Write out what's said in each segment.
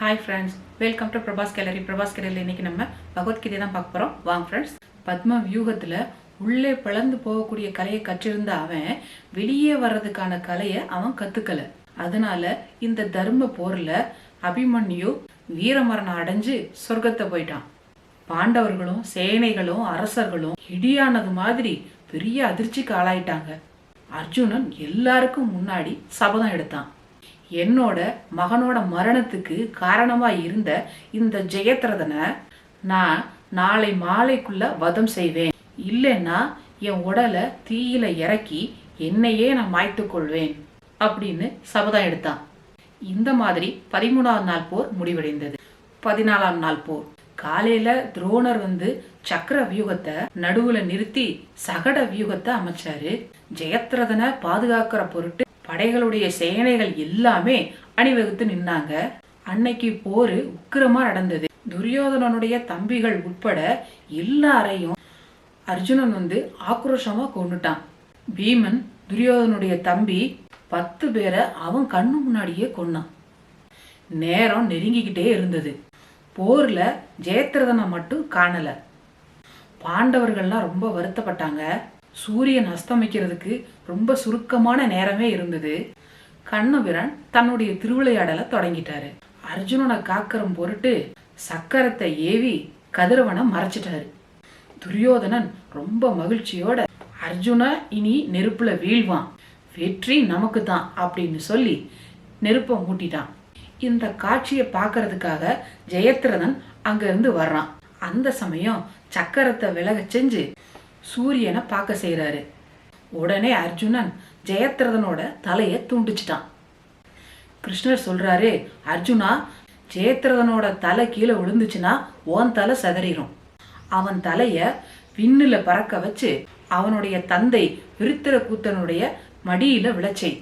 Hi friends welcome to Prabhas gallery Prabhas கேலரியில் இன்னைக்கு நம்ம பகவத்கீதை தான் பார்க்க போகிறோம் வாங்க ஃப்ரெண்ட்ஸ் பத்ம வியூகத்தில் உள்ளே பிளந்து போகக்கூடிய கலையை கற்றிருந்த அவன் வெளியே வர்றதுக்கான கலையை அவன் கற்றுக்கலை அதனால இந்த தர்ம போரில் அபிமன்யு வீரமரணம் அடைஞ்சு சொர்க்கத்தை போயிட்டான். பாண்டவர்களும் சேனைகளும் அரசர்களும் இடியானது மாதிரி பெரிய அதிர்ச்சிக்கு ஆளாயிட்டாங்க. அர்ஜுனன் எல்லாருக்கும் முன்னாடி சபதம் எடுத்தான். என்னோட மகனோட மரணத்துக்கு காரணமா இருந்த இந்த ஜெயத்ரதனை நான் நாளை மாலைக்குள்ள வதம் செய்வேன். இல்லைன்னா என் உடலை தீயில இறக்கி என்னையே நான் மாய்த்து கொள்வேன் அப்படின்னு சபதம் எடுத்தான். இந்த மாதிரி பதிமூணாவது நாள் போர் முடிவடைந்தது. பதினாலாம் நாள் போர். காலையில துரோணர் வந்து சக்கர வியூகத்தை நடுவுல நிறுத்தி சகட வியூகத்தை அமைச்சாரு. ஜெயத்ரதனை பாதுகாக்கிற பொருட்டு படைகளுடைய சேனைகள் எல்லாமே அணிவகுத்து நின்னாங்க. அன்னைக்கு போரு உக்கிரமா நடந்தது. துரியோதனனுடைய தம்பிகள் உட்பட எல்லாரையும் அர்ஜுனன் வந்து ஆக்ரோஷமா கொண்டுட்டான் பீமன் துரியோதனுடைய தம்பி பத்து பேரை அவன் கண்ணு முன்னாடியே கொன்னான். நேரம் நெருங்கிக்கிட்டே இருந்தது. போர்ல ஜெயத்ரதனை மட்டும் காணல. பாண்டவர்கள்லாம் ரொம்ப வருத்தப்பட்டாங்க. சூரியன் அஸ்தமிக்கிறதுக்கு ரொம்ப சுருக்கமான நேரமே இருந்தது. கண்ணபிரான் தன்னுடைய திருவிளையாடலை தொடங்கிட்டாரு. அர்ஜுனனை காக்கரம் பொருட்டு சக்கரத்தை ஏவி கதிரவனை மறைச்சிட்டாரு. துரியோதனன் ரொம்ப மகிழ்ச்சியோட அர்ஜுன இனி நெருப்புல வீழ்வான். வெற்றி நமக்கு தான் அப்படின்னு சொல்லி நெருப்பை மூட்டிட்டான். இந்த காட்சியை பார்க்கறதுக்காக ஜெயத்ரதன் அங்க இருந்து வர்றான். அந்த சமயம் சக்கரத்தை விலக செஞ்சு சூரியனை பார்க்க செய்கிறாரு உடனே அர்ஜுனன் ஜெயத்ரதனோட தலையை துண்டிச்சிட்டான். கிருஷ்ணர் சொல்றாரு அர்ஜுனா ஜெயத்ரதனோட தலை கீழே விழுந்துச்சுன்னா ஓன் தலை சதறிடும் அவன் தலையை விண்ணுல பறக்க வச்சு அவனுடைய தந்தை விருத்திர கூத்தனுடைய மடியில விளைச்சை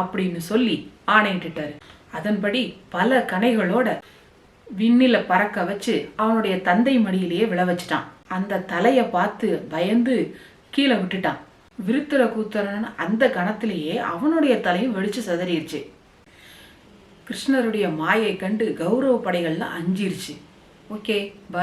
அப்படின்னு சொல்லி ஆணையிட்டுட்டாரு. அதன்படி பல கனைகளோட விண்ணில பறக்க வச்சு அவனுடைய தந்தை மடியிலேயே விழ வச்சிட்டான். அந்த தலைய பார்த்து பயந்து கீழே விட்டுட்டான். விருத்திர கூத்தரன் அந்த கணத்திலேயே அவனுடைய தலையும் வெடிச்சு சிதறிடுச்சு. கிருஷ்ணருடைய மாயை கண்டு கௌரவ படைகள்லாம் அஞ்சிருச்சு. Okay bye